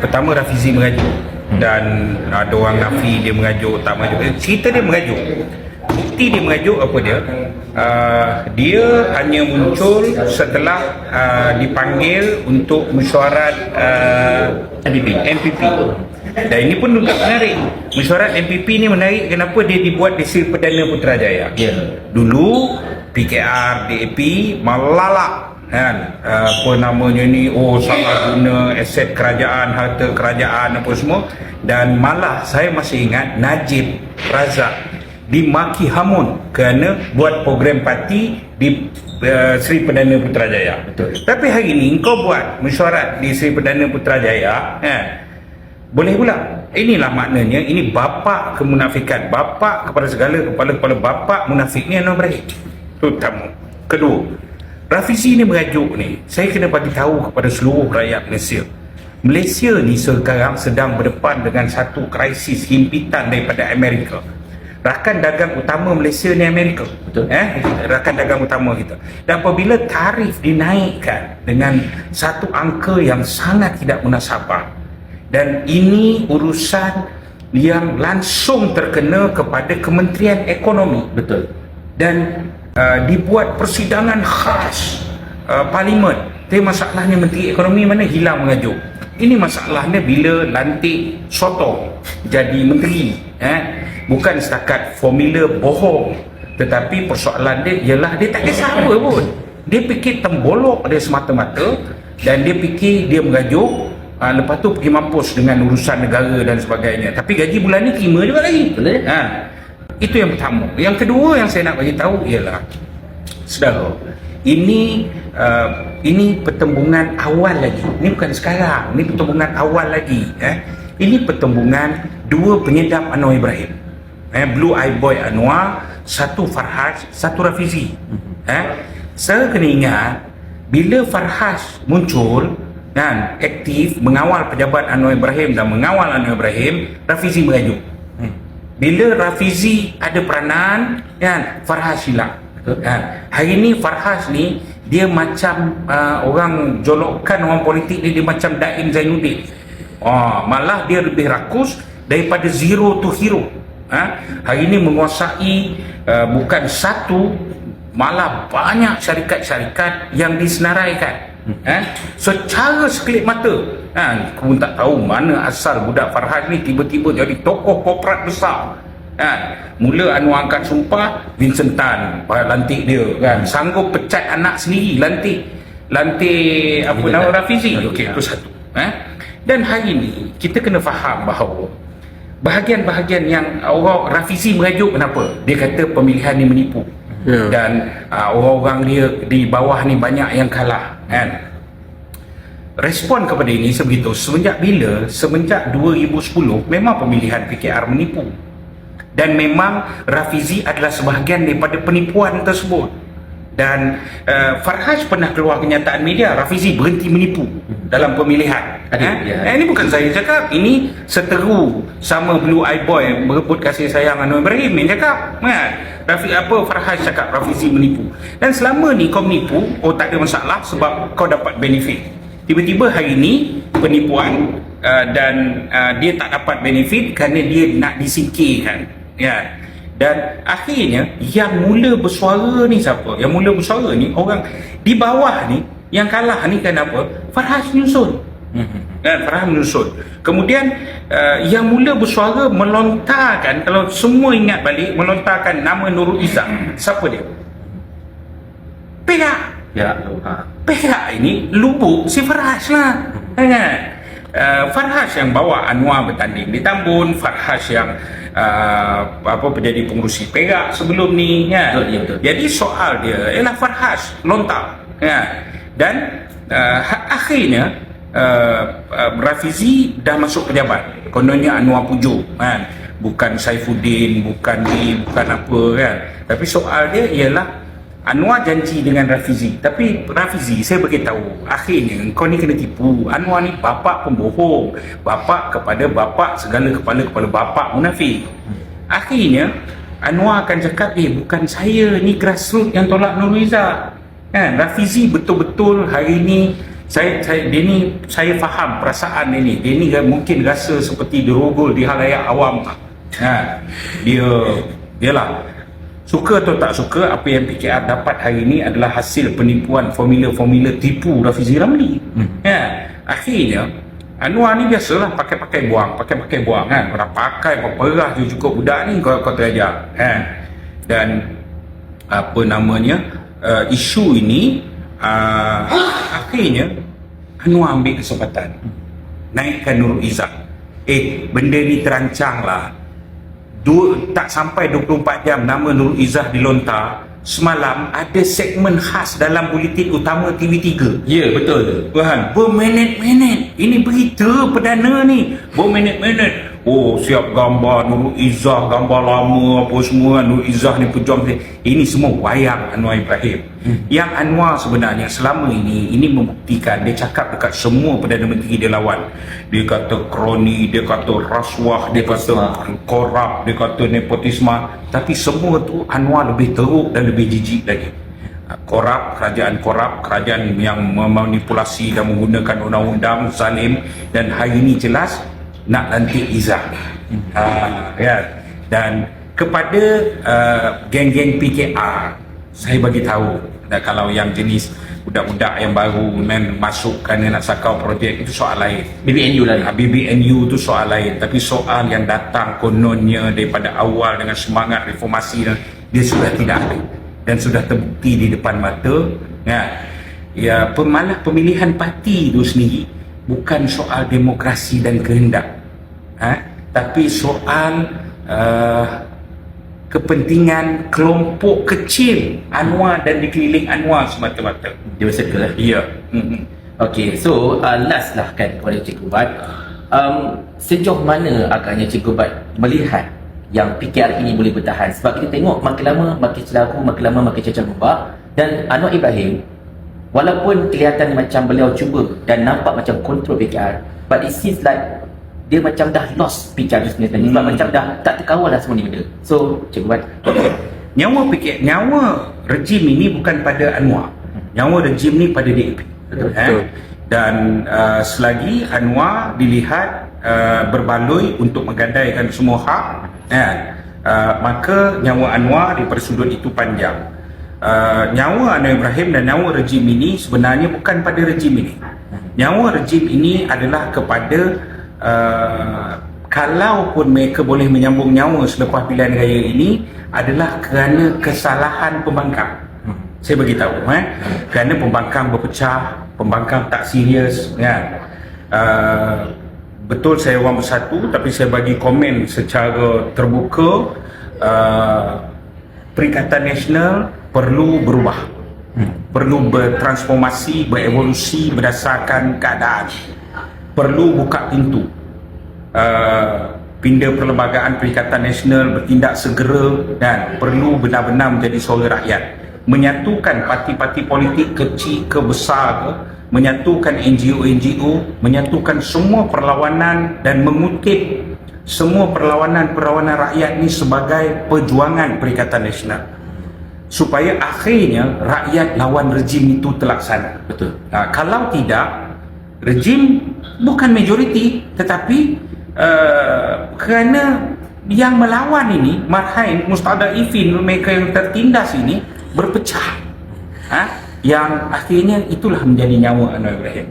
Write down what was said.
pertama Rafizi mengajuk. Dan ada orang nafi dia mengajuk. Tak mengajuk. Eh, cerita dia mengajuk. Bukti dia mengajuk apa dia? Uh, dia hanya muncul setelah uh, dipanggil untuk mesyuarat uh, MPP MPP dan ini pun juga menarik. Mesyuarat MPP ni menarik kenapa dia dibuat di Sri Perdana Putrajaya. Ya. dulu PKR DAP melalak kan apa namanya ni? Oh salah guna aset kerajaan harta kerajaan apa semua. Dan malah saya masih ingat Najib Razak dimaki hamun kerana buat program parti di uh, Sri Perdana Putrajaya. Betul. tapi hari ni kau buat mesyuarat di Sri Perdana Putrajaya kan boleh pula. Inilah maknanya ini bapa kemunafikan bapa kepada segala kepala-kepala bapa munafik ni Anwar Ibrahim. Itu pertama kedua Rafizi ni mengajuk ni saya kena bagi tahu kepada seluruh rakyat Malaysia. Malaysia ni sekarang sedang berdepan dengan satu krisis himpitan daripada Amerika. Rakan dagang utama Malaysia ni Amerika. Betul. eh rakan dagang utama kita. Dan apabila tarif dinaikkan dengan satu angka yang sangat tidak munasabah dan ini urusan yang langsung terkena kepada Kementerian Ekonomi. Betul. dan uh, dibuat persidangan khas uh, parlimen. Tapi masalahnya Menteri Ekonomi mana? Hilang mengajuk. Ini masalahnya bila lantik sotong jadi menteri eh? bukan setakat formula bohong. Tetapi persoalan dia ialah dia tak kisah apa pun. Dia fikir tembolok dia semata-mata dan dia fikir dia mengajuk. Uh, lepas tu pergi mampus dengan urusan negara dan sebagainya. Tapi gaji bulan ni terima juga lagi. Ha. Itu yang pertama. Yang kedua yang saya nak bagi tahu ialah saudara, ini uh, ini pertembungan awal lagi. Ini bukan sekarang, ini pertembungan awal lagi, eh. Ini pertembungan dua penyedap Anwar Ibrahim. Eh, Blue Eye Boy Anwar, satu Farhaj, satu Rafizi. Eh, saya kena ingat bila Farhaj muncul kan aktif mengawal pejabat Anwar Ibrahim dan mengawal Anwar Ibrahim, Rafizi mengajuk. Bila Rafizi ada peranan kan Farhas hilang kan? hari ni Farhas ni dia macam uh, orang jolokkan orang politik ni dia macam Daim Zainuddin oh, malah dia lebih rakus daripada zero to hero ha? hari ni menguasai uh, bukan satu malah banyak syarikat-syarikat yang disenaraikan Eh? Secara sekelip mata kan? Aku pun tak tahu mana asal budak Farhad ni tiba-tiba jadi tokoh korporat besar kan? Mula Anwar angkat sumpah Vincent Tan pada lantik dia kan? Sanggup pecat anak sendiri lantik Lantik apa nama. Rafizi Okey, itu satu eh? Dan hari ni kita kena faham bahawa Bahagian-bahagian yang orang Rafizi merajuk kenapa? Dia kata pemilihan ni menipu Ya. dan uh, orang-orang dia di bawah ni banyak yang kalah kan respon kepada ini sebegitu. Semenjak bila? Semenjak 2010 memang pemilihan PKR menipu. Dan memang Rafizi adalah sebahagian daripada penipuan tersebut. Dan uh, Farhaj pernah keluar kenyataan media Rafizi berhenti menipu dalam pemilihan. Ada, eh? ya. Eh, ini bukan saya cakap. Ini seteru sama Blue Eye Boy berebut kasih sayang Anwar Ibrahim yang cakap. Kan Rafi apa Farhaj cakap Rafizi menipu. Dan selama ni kau menipu oh tak ada masalah sebab kau dapat benefit tiba-tiba hari ni penipuan uh, dan uh, dia tak dapat benefit kerana dia nak disingkirkan. Ya. Dan akhirnya yang mula bersuara ni siapa? Yang mula bersuara ni orang di bawah ni yang kalah ni kan apa? Farhaj menyusun kan Farhaj menyusun kemudian uh, yang mula bersuara melontarkan kalau semua ingat balik melontarkan nama Nurul Izzah. Siapa dia? Perak Ya, ha. Perak ini lubuk si Farhaj lah. Kan uh, Farhaj yang bawa Anwar bertanding di Tambun Farhaj yang uh, apa menjadi pengurusi Perak sebelum ni kan Betul, ya, betul. jadi soal dia ialah Farhaj lontar kan dan uh, ha- akhirnya uh, uh, Rafizi dah masuk pejabat. Kononnya Anwar Pujuk kan bukan Saifuddin bukan ni bukan apa kan tapi soal dia ialah Anwar janji dengan Rafizi. Tapi Rafizi saya beritahu Akhirnya kau ni kena tipu. Anwar ni bapak pembohong Bapak kepada bapak Segala kepala-kepala bapak munafik. Akhirnya Anwar akan cakap Eh bukan saya Ni grassroots yang tolak Nurul Izzah. Kan? Rafizi betul-betul hari ni saya saya dia ni saya faham perasaan dia ni. Dia ni mungkin rasa seperti dirogol di halayak awam ha dia dia lah suka atau tak suka apa yang PKR dapat hari ini adalah hasil penipuan formula-formula tipu Rafizi Ramli. Hmm. ya. Akhirnya Anwar ni biasalah pakai-pakai buang pakai-pakai buang kan? Orang pakai berperah je cukup budak ni kau kau terajak kan dan apa namanya uh, isu ini uh, akhirnya Anwar ambil kesempatan. Naikkan Nurul Izzah. Eh benda ni terancang lah Dua, tak sampai 24 jam nama Nurul Izzah dilontar semalam ada segmen khas dalam buletin utama TV3 Ya, betul. Tuhan, berminit-minit. Ini berita perdana ni. Berminit-minit Oh siap gambar Nurul Izzah Gambar lama apa semua Nurul Izzah ni pejuang Ini semua wayang Anwar Ibrahim. Hmm. Yang Anwar sebenarnya selama ini Ini membuktikan Dia cakap dekat semua Perdana Menteri dia lawan. Dia kata kroni Dia kata rasuah Dia kata korap Dia kata nepotisme. Tapi semua tu Anwar lebih teruk Dan lebih jijik lagi. Korap, kerajaan korap, kerajaan yang memanipulasi dan menggunakan undang-undang zalim. Dan hari ini jelas nak lantik Izzah uh, ya. Dan kepada uh, geng-geng PKR saya bagi tahu dan kalau yang jenis budak-budak yang baru men masuk kerana nak sakau projek itu soal lain. BBNU lah. uh, BBNU itu soal lain. Tapi soal yang datang kononnya daripada awal dengan semangat reformasi dan dia sudah tidak ada. Dan sudah terbukti di depan mata. Ya. Ya pemalah pemilihan parti itu sendiri bukan soal demokrasi dan kehendak ha? tapi soal uh, kepentingan kelompok kecil Anwar dan dikeliling Anwar semata-mata Dia bercircle lah. ya mm-hmm. Okay, so uh, last lah kan kepada Cikgu Bat. Um, sejauh mana agaknya Cikgu Bat melihat yang PKR ini boleh bertahan? Sebab kita tengok makin lama makin celaku, makin lama makin cecah gombak. Dan Anwar Ibrahim, walaupun kelihatan macam beliau cuba dan nampak macam kontrol PKR, but it seems like dia macam dah lost itu sebenarnya. Sebab Hmm. macam dah tak terkawal lah semua ni benda. So, Cikgu Bat. nyawa fikir nyawa rejim ini bukan pada Anwar nyawa rejim ni pada DAP Betul. Eh? dan uh, selagi Anwar dilihat uh, berbaloi untuk menggandaikan semua hak eh, uh, maka nyawa Anwar daripada sudut itu panjang uh, nyawa Anwar Ibrahim dan nyawa rejim ini sebenarnya bukan pada rejim ini nyawa rejim ini adalah kepada uh, kalaupun mereka boleh menyambung nyawa selepas pilihan raya ini adalah kerana kesalahan pembangkang. Saya bagi tahu eh. Kerana pembangkang berpecah pembangkang tak serius kan uh, betul saya orang bersatu tapi saya bagi komen secara terbuka uh, Perikatan Nasional perlu berubah. Perlu bertransformasi berevolusi berdasarkan keadaan perlu buka pintu. Uh, pinda perlembagaan Perikatan Nasional bertindak segera dan perlu benar-benar menjadi suara rakyat. Menyatukan parti-parti politik kecil ke besar ke menyatukan NGO-NGO menyatukan semua perlawanan dan mengutip semua perlawanan-perlawanan rakyat ni sebagai perjuangan Perikatan Nasional. Supaya akhirnya rakyat lawan rejim itu terlaksana. Betul. Ha, kalau tidak, rejim bukan majoriti tetapi uh, kerana yang melawan ini, marhain, mustadaifin, mereka yang tertindas ini berpecah. Ha? Yang akhirnya itulah menjadi nyawa Anwar Ibrahim.